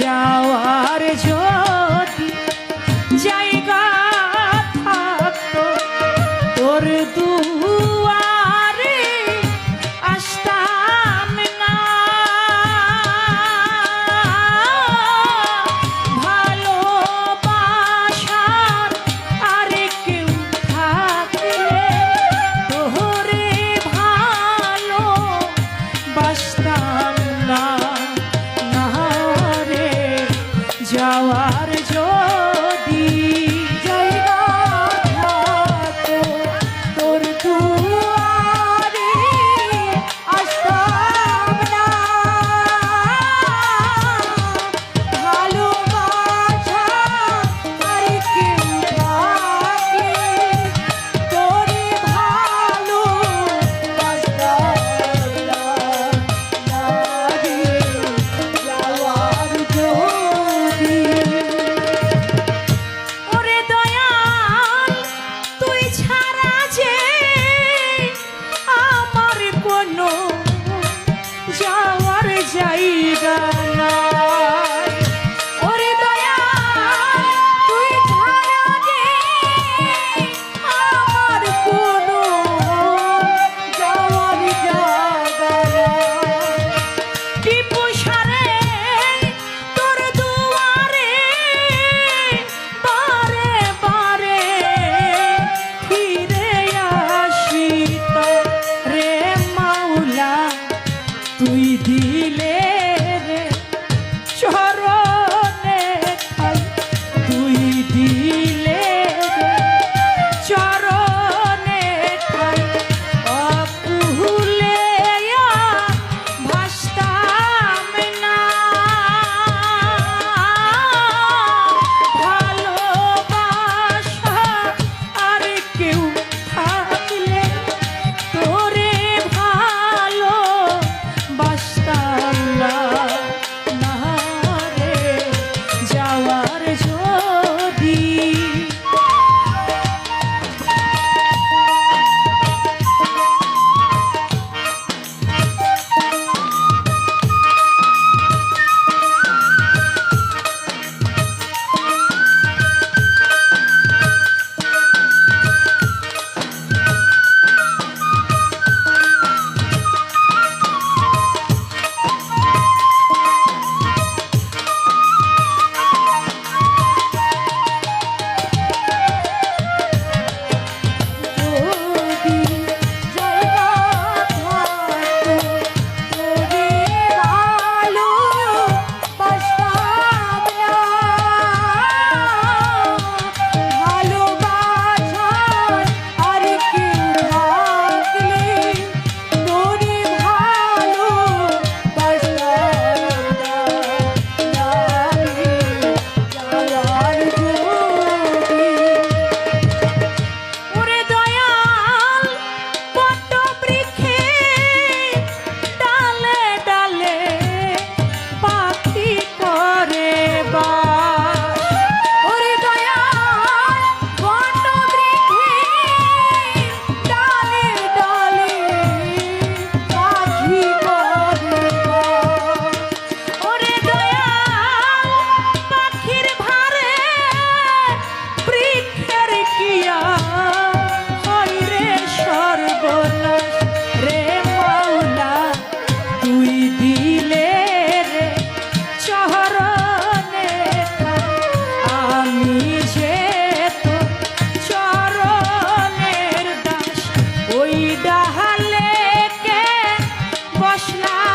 যাওয়ার যদি জায়গা থাকতো, তোর দুয়ারে আসতাম না। ভালোবাসার আরে কেউ থাকলে তোরে ভালো বাসতাম ছাড়া